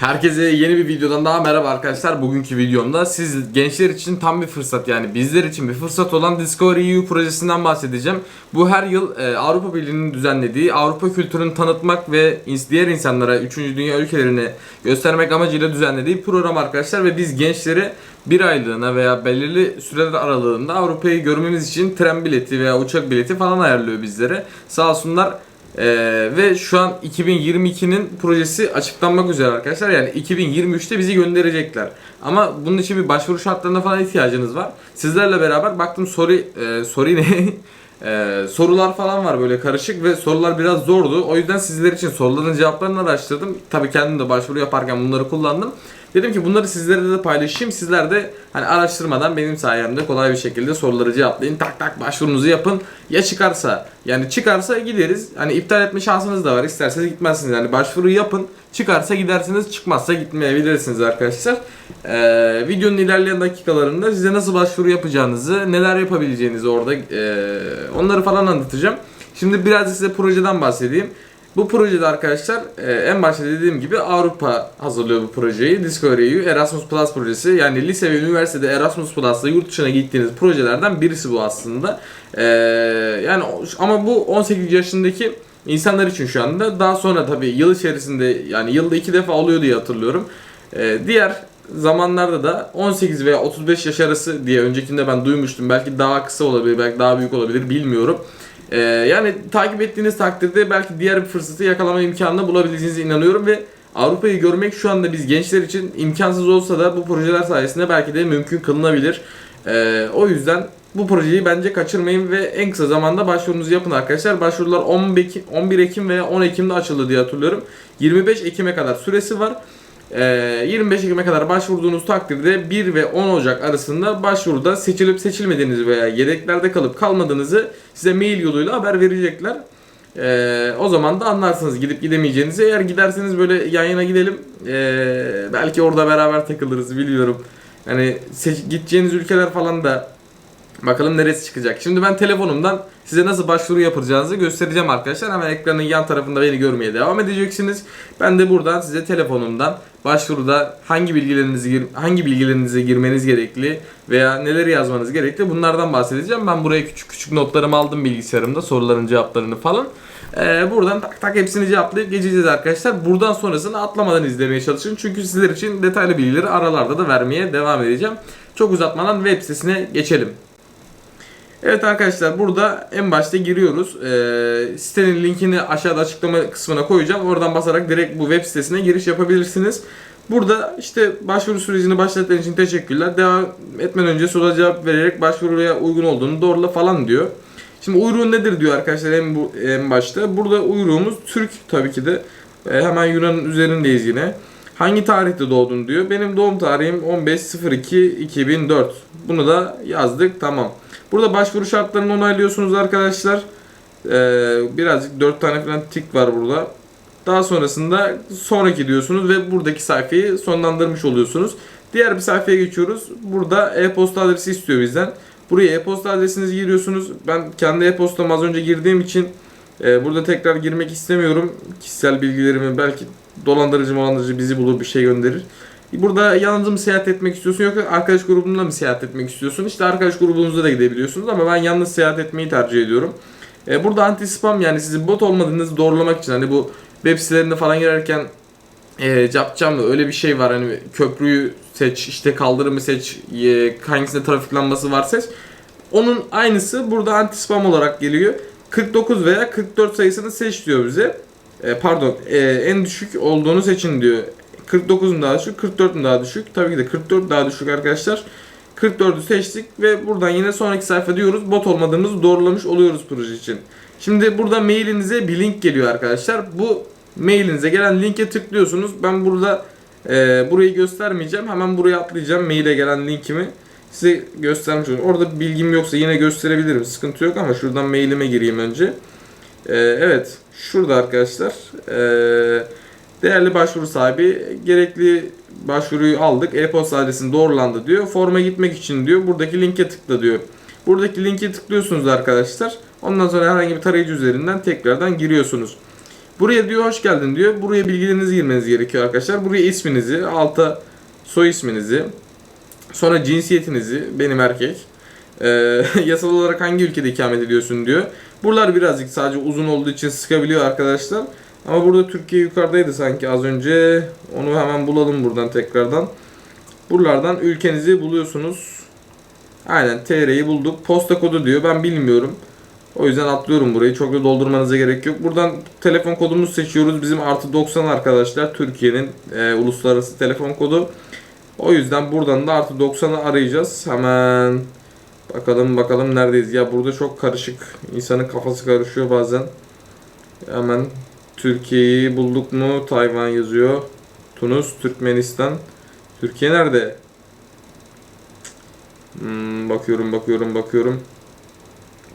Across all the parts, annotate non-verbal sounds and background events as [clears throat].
Herkese yeni bir videodan daha merhaba arkadaşlar. Bugünkü videomda siz gençler için tam bir fırsat yani bizler için bir fırsat olan Discovery EU projesinden bahsedeceğim. Bu her yıl e, Avrupa Birliği'nin düzenlediği Avrupa kültürünü tanıtmak ve diğer insanlara 3. dünya ülkelerine göstermek amacıyla düzenlediği program arkadaşlar ve biz gençleri bir aylığına veya belirli süreler aralığında Avrupa'yı görmemiz için tren bileti veya uçak bileti falan ayarlıyor bizlere. Sağ olsunlar ee, ve şu an 2022'nin projesi açıklanmak üzere arkadaşlar. Yani 2023'te bizi gönderecekler. Ama bunun için bir başvuru şartlarına falan ihtiyacınız var. Sizlerle beraber baktım soru e, soru ne? Ee, [laughs] sorular falan var böyle karışık ve sorular biraz zordu. O yüzden sizler için soruların cevaplarını araştırdım. Tabii kendim de başvuru yaparken bunları kullandım. Dedim ki bunları sizlerle de paylaşayım. Sizler de hani araştırmadan benim sayemde kolay bir şekilde soruları cevaplayın. Tak tak başvurunuzu yapın. Ya çıkarsa yani çıkarsa gideriz. Hani iptal etme şansınız da var. İsterseniz gitmezsiniz. Yani başvuru yapın. Çıkarsa gidersiniz. Çıkmazsa gitmeyebilirsiniz arkadaşlar. Ee, videonun ilerleyen dakikalarında size nasıl başvuru yapacağınızı, neler yapabileceğinizi orada ee, onları falan anlatacağım. Şimdi biraz size projeden bahsedeyim. Bu projede arkadaşlar e, en başta dediğim gibi Avrupa hazırlıyor bu projeyi. Discovery EU Erasmus Plus projesi. Yani lise ve üniversitede Erasmus Plus'la yurt dışına gittiğiniz projelerden birisi bu aslında. E, yani ama bu 18 yaşındaki insanlar için şu anda. Daha sonra tabii yıl içerisinde yani yılda iki defa oluyor diye hatırlıyorum. E, diğer zamanlarda da 18 veya 35 yaş arası diye öncekinde ben duymuştum. Belki daha kısa olabilir, belki daha büyük olabilir bilmiyorum. Ee, yani takip ettiğiniz takdirde belki diğer bir fırsatı yakalama imkanını bulabileceğinize inanıyorum ve Avrupa'yı görmek şu anda biz gençler için imkansız olsa da bu projeler sayesinde belki de mümkün kılınabilir. Ee, o yüzden bu projeyi bence kaçırmayın ve en kısa zamanda başvurunuzu yapın arkadaşlar. Başvurular 11 Ekim- 11 Ekim veya 10 Ekim'de açıldı diye hatırlıyorum. 25 Ekim'e kadar süresi var. Ee, 25 Ekim'e kadar başvurduğunuz takdirde 1 ve 10 Ocak arasında başvuruda seçilip seçilmediğinizi veya yedeklerde kalıp kalmadığınızı size mail yoluyla haber verecekler. Ee, o zaman da anlarsınız gidip gidemeyeceğinizi. Eğer giderseniz böyle yan yana gidelim. ee, belki orada beraber takılırız biliyorum. Seç- gideceğiniz ülkeler falan da Bakalım neresi çıkacak. Şimdi ben telefonumdan size nasıl başvuru yapacağınızı göstereceğim arkadaşlar. Hemen ekranın yan tarafında beni görmeye devam edeceksiniz. Ben de buradan size telefonumdan başvuruda hangi bilgilerinizi hangi bilgilerinize girmeniz gerekli veya neler yazmanız gerekli bunlardan bahsedeceğim. Ben buraya küçük küçük notlarımı aldım bilgisayarımda soruların cevaplarını falan. Ee, buradan tak tak hepsini cevaplayıp geçeceğiz arkadaşlar. Buradan sonrasını atlamadan izlemeye çalışın. Çünkü sizler için detaylı bilgileri aralarda da vermeye devam edeceğim. Çok uzatmadan web sitesine geçelim. Evet arkadaşlar burada en başta giriyoruz. Ee, sitenin linkini aşağıda açıklama kısmına koyacağım. Oradan basarak direkt bu web sitesine giriş yapabilirsiniz. Burada işte başvuru sürecini başlattığın için teşekkürler. Devam etmeden önce soruya cevap vererek başvuruya uygun olduğunu doğrula falan diyor. Şimdi uyruğun nedir diyor arkadaşlar en, bu, en başta. Burada uyruğumuz Türk tabii ki de. Ee, hemen Yunan'ın üzerindeyiz yine. Hangi tarihte doğdun diyor. Benim doğum tarihim 15.02.2004. Bunu da yazdık tamam. Burada başvuru şartlarını onaylıyorsunuz arkadaşlar. Ee, birazcık 4 tane falan tik var burada. Daha sonrasında sonraki diyorsunuz ve buradaki sayfayı sonlandırmış oluyorsunuz. Diğer bir sayfaya geçiyoruz. Burada e-posta adresi istiyor bizden. Buraya e-posta adresinizi giriyorsunuz. Ben kendi e-postamı az önce girdiğim için e, burada tekrar girmek istemiyorum. Kişisel bilgilerimi belki dolandırıcı dolandırıcı bizi bulur bir şey gönderir. Burada yalnız mı seyahat etmek istiyorsun yoksa arkadaş grubunda mı seyahat etmek istiyorsun? İşte arkadaş grubunuzda da gidebiliyorsunuz ama ben yalnız seyahat etmeyi tercih ediyorum. E, burada anti spam yani sizin bot olmadığınızı doğrulamak için hani bu web sitelerinde falan girerken e, capcam mı öyle bir şey var hani köprüyü seç işte kaldırımı seç e, hangisinde trafik lambası var seç. Onun aynısı burada anti spam olarak geliyor. 49 veya 44 sayısını seç diyor bize. E, pardon e, en düşük olduğunu seçin diyor. 49'un daha düşük, 44'ün daha düşük. Tabii ki de 44 daha düşük arkadaşlar. 44'ü seçtik ve buradan yine sonraki sayfa diyoruz. Bot olmadığımızı doğrulamış oluyoruz proje için. Şimdi burada mailinize bir link geliyor arkadaşlar. Bu mailinize gelen linke tıklıyorsunuz. Ben burada e, burayı göstermeyeceğim. Hemen buraya atlayacağım maile gelen linkimi. Size göstermiş olayım. Orada bilgim yoksa yine gösterebilirim. Sıkıntı yok ama şuradan mailime gireyim önce. E, evet. Şurada arkadaşlar. Eee Değerli başvuru sahibi gerekli başvuruyu aldık. E-posta adresin doğrulandı diyor. Forma gitmek için diyor. Buradaki linke tıkla diyor. Buradaki linke tıklıyorsunuz arkadaşlar. Ondan sonra herhangi bir tarayıcı üzerinden tekrardan giriyorsunuz. Buraya diyor hoş geldin diyor. Buraya bilgilerinizi girmeniz gerekiyor arkadaşlar. Buraya isminizi, alta soy isminizi, sonra cinsiyetinizi, benim erkek. Ee, [laughs] yasal olarak hangi ülkede ikamet ediyorsun diyor. Buralar birazcık sadece uzun olduğu için sıkabiliyor arkadaşlar. Ama burada Türkiye yukarıdaydı sanki az önce. Onu hemen bulalım buradan tekrardan. Buralardan ülkenizi buluyorsunuz. Aynen TR'yi bulduk. Posta kodu diyor. Ben bilmiyorum. O yüzden atlıyorum burayı. Çok da doldurmanıza gerek yok. Buradan telefon kodumuzu seçiyoruz. Bizim artı 90 arkadaşlar. Türkiye'nin e, uluslararası telefon kodu. O yüzden buradan da artı 90'ı arayacağız. Hemen bakalım bakalım neredeyiz. Ya burada çok karışık. İnsanın kafası karışıyor bazen. Hemen Türkiye'yi bulduk mu? Tayvan yazıyor. Tunus, Türkmenistan. Türkiye nerede? Hmm, bakıyorum bakıyorum bakıyorum.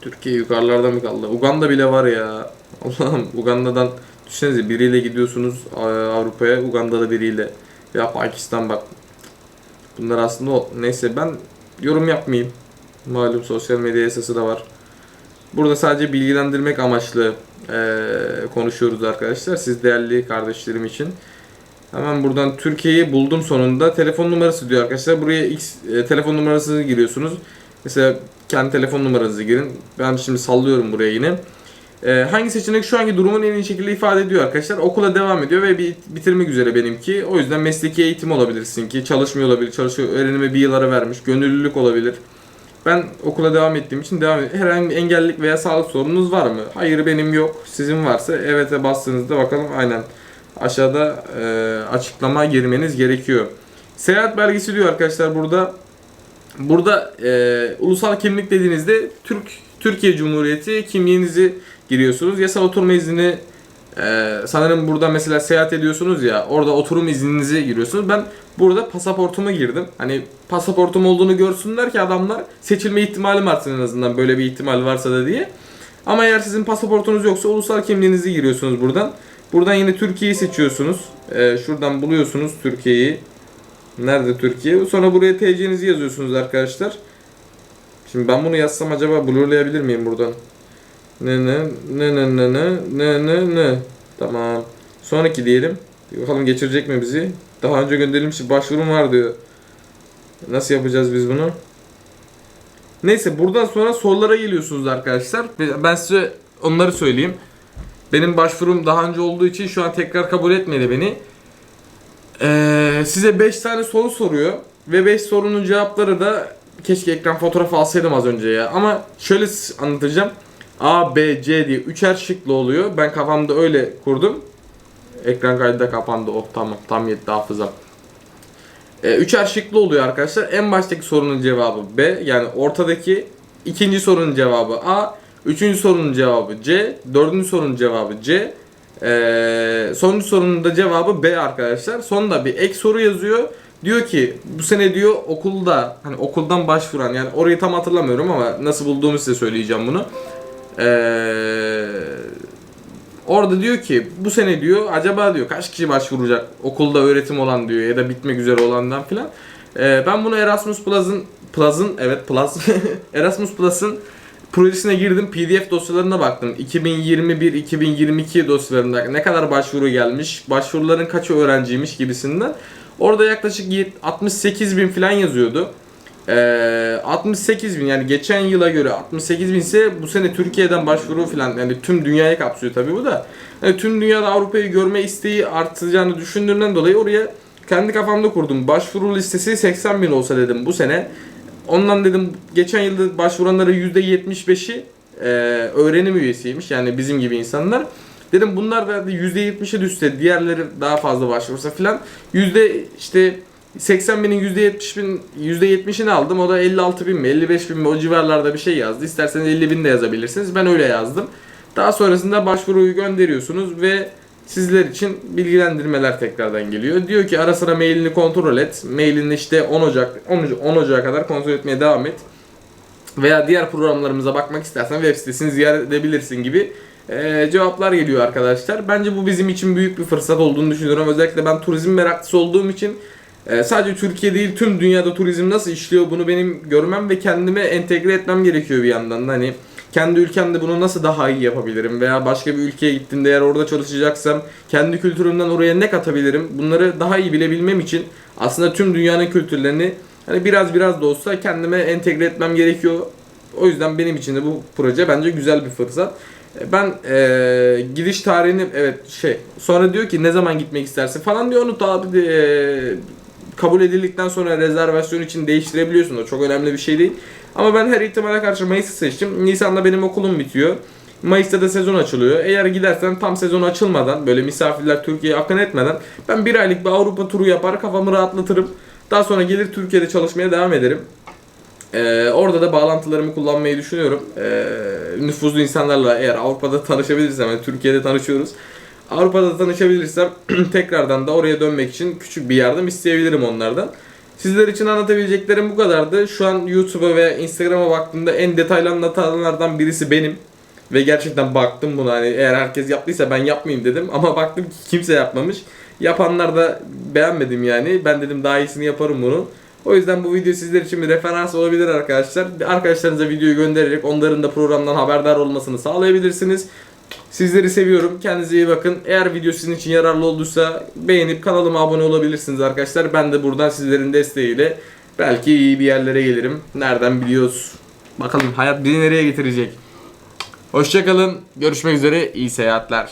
Türkiye yukarılarda mı kaldı? Uganda bile var ya. [laughs] Allah'ım Uganda'dan düşünsenize biriyle gidiyorsunuz Avrupa'ya Uganda'da biriyle. Ya Pakistan bak. Bunlar aslında o. Neyse ben yorum yapmayayım. Malum sosyal medya yasası da var. Burada sadece bilgilendirmek amaçlı e, konuşuyoruz arkadaşlar. Siz değerli kardeşlerim için. Hemen buradan Türkiye'yi buldum sonunda. Telefon numarası diyor arkadaşlar. Buraya X e, telefon numarasını giriyorsunuz. Mesela kendi telefon numaranızı girin. Ben şimdi sallıyorum buraya yine. E, hangi seçenek şu anki durumun en iyi şekilde ifade ediyor arkadaşlar. Okula devam ediyor ve bitirmek üzere benimki. O yüzden mesleki eğitim olabilirsin ki. Çalışmıyor olabilir. Çalışıyor. Öğrenime bir yıl vermiş. Gönüllülük olabilir. Ben okula devam ettiğim için devam ediyorum. Herhangi bir engellilik veya sağlık sorununuz var mı? Hayır benim yok. Sizin varsa evet'e bastığınızda bakalım aynen aşağıda e, açıklama girmeniz gerekiyor. Seyahat belgesi diyor arkadaşlar burada. Burada e, ulusal kimlik dediğinizde Türk Türkiye Cumhuriyeti kimliğinizi giriyorsunuz. Yasal oturma izni e, sanırım burada mesela seyahat ediyorsunuz ya orada oturum izninizi giriyorsunuz. Ben burada pasaportumu girdim. Hani pasaportum olduğunu görsünler ki adamlar seçilme ihtimalim artsın en azından böyle bir ihtimal varsa da diye. Ama eğer sizin pasaportunuz yoksa ulusal kimliğinizi giriyorsunuz buradan. Buradan yine Türkiye'yi seçiyorsunuz. Ee, şuradan buluyorsunuz Türkiye'yi. Nerede Türkiye? Sonra buraya TC'nizi yazıyorsunuz arkadaşlar. Şimdi ben bunu yazsam acaba blurlayabilir miyim buradan? Ne ne ne ne ne ne ne ne ne Tamam. Sonraki diyelim. Bakalım geçirecek mi bizi? Daha önce gönderilmiş bir başvurum var diyor. Nasıl yapacağız biz bunu? Neyse buradan sonra sorulara geliyorsunuz arkadaşlar. Ben size onları söyleyeyim. Benim başvurum daha önce olduğu için şu an tekrar kabul etmedi beni. Ee, size 5 tane soru soruyor. Ve 5 sorunun cevapları da keşke ekran fotoğrafı alsaydım az önce ya. Ama şöyle anlatacağım. A, B, C diye üçer şıklı oluyor. Ben kafamda öyle kurdum. Ekran kaydı da kapandı. Oh tamam. Tam yetti hafızam. Ee, üçer şıklı oluyor arkadaşlar. En baştaki sorunun cevabı B. Yani ortadaki ikinci sorunun cevabı A. Üçüncü sorunun cevabı C. Dördüncü sorunun cevabı C. Ee, sonuncu sorunun da cevabı B arkadaşlar. Sonunda bir ek soru yazıyor. Diyor ki bu sene diyor okulda hani okuldan başvuran yani orayı tam hatırlamıyorum ama nasıl bulduğumu size söyleyeceğim bunu. Ee, orada diyor ki bu sene diyor acaba diyor kaç kişi başvuracak okulda öğretim olan diyor ya da bitmek üzere olandan filan. Ee, ben bunu Erasmus Plus'ın Plus'ın evet Plus [laughs] Erasmus Plus'ın projesine girdim. PDF dosyalarına baktım. 2021-2022 dosyalarında ne kadar başvuru gelmiş, başvuruların kaçı öğrenciymiş gibisinden. Orada yaklaşık 68 bin falan yazıyordu. Ee, 68 bin yani geçen yıla göre 68 bin ise bu sene Türkiye'den başvuru falan yani tüm dünyaya kapsıyor tabii bu da. Yani tüm dünyada Avrupa'yı görme isteği artacağını düşündüğümden dolayı oraya kendi kafamda kurdum. Başvuru listesi 80 bin olsa dedim bu sene. Ondan dedim geçen yılda başvuranların %75'i e, öğrenim üyesiymiş. Yani bizim gibi insanlar. Dedim bunlar da %70'e düşse diğerleri daha fazla başvursa filan yüzde işte 80 binin %70 bin %70'ini aldım. O da 56 bin mi 55 bin mi o civarlarda bir şey yazdı. İsterseniz 50 bin de yazabilirsiniz. Ben öyle yazdım. Daha sonrasında başvuruyu gönderiyorsunuz ve sizler için bilgilendirmeler tekrardan geliyor. Diyor ki ara sıra mailini kontrol et. Mailini işte 10 Ocak 10, 10 Ocak'a kadar kontrol etmeye devam et. Veya diğer programlarımıza bakmak istersen web sitesini ziyaret edebilirsin gibi e, cevaplar geliyor arkadaşlar. Bence bu bizim için büyük bir fırsat olduğunu düşünüyorum. Özellikle ben turizm meraklısı olduğum için e, sadece Türkiye değil tüm dünyada turizm nasıl işliyor bunu benim görmem ve kendime entegre etmem gerekiyor bir yandan da. Hani kendi ülkemde bunu nasıl daha iyi yapabilirim veya başka bir ülkeye gittiğimde eğer orada çalışacaksam kendi kültürümden oraya ne katabilirim bunları daha iyi bilebilmem için aslında tüm dünyanın kültürlerini hani biraz biraz da olsa kendime entegre etmem gerekiyor. O yüzden benim için de bu proje bence güzel bir fırsat. E, Ben e, gidiş tarihini evet şey sonra diyor ki ne zaman gitmek istersin falan diyor onu de, e, kabul edildikten sonra rezervasyon için değiştirebiliyorsun o çok önemli bir şey değil. Ama ben her ihtimale karşı Mayıs'ı seçtim. Nisan'da benim okulum bitiyor. Mayıs'ta da sezon açılıyor. Eğer gidersen tam sezon açılmadan böyle misafirler Türkiye'ye akın etmeden ben bir aylık bir Avrupa turu yapar kafamı rahatlatırım. Daha sonra gelir Türkiye'de çalışmaya devam ederim. Ee, orada da bağlantılarımı kullanmayı düşünüyorum. Ee, nüfuzlu insanlarla eğer Avrupa'da tanışabilirsem, yani Türkiye'de tanışıyoruz. Avrupa'da tanışabilirsem [clears throat] tekrardan da oraya dönmek için küçük bir yardım isteyebilirim onlardan. Sizler için anlatabileceklerim bu kadardı. Şu an YouTube'a ve Instagram'a baktığımda en detaylı anlatanlardan birisi benim. Ve gerçekten baktım buna hani eğer herkes yaptıysa ben yapmayayım dedim. Ama [laughs] baktım ki kimse yapmamış. Yapanlar da beğenmedim yani. Ben dedim daha iyisini yaparım bunu. O yüzden bu video sizler için bir referans olabilir arkadaşlar. Arkadaşlarınıza videoyu göndererek onların da programdan haberdar olmasını sağlayabilirsiniz. Sizleri seviyorum. Kendinize iyi bakın. Eğer video sizin için yararlı olduysa beğenip kanalıma abone olabilirsiniz arkadaşlar. Ben de buradan sizlerin desteğiyle belki iyi bir yerlere gelirim. Nereden biliyoruz. Bakalım hayat bizi nereye getirecek. Hoşçakalın. Görüşmek üzere. İyi seyahatler.